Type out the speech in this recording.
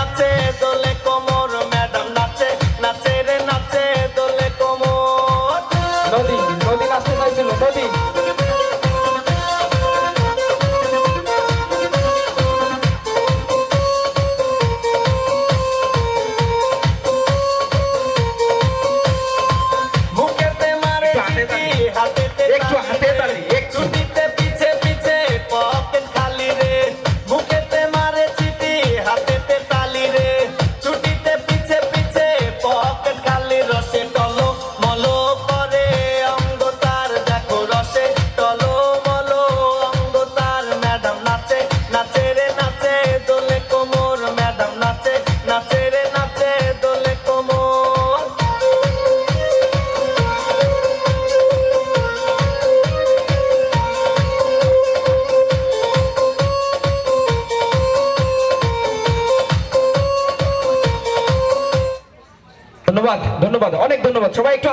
নাচে দোলে কোমর ম্যাডাম নাচে নাচে রে নাচে দোলে কোমর। নদী নদী নাচতে চাইছিল নদী। একটু হাতে তালি। ধন্যবাদ ধন্যবাদ অনেক ধন্যবাদ। সবাই একটু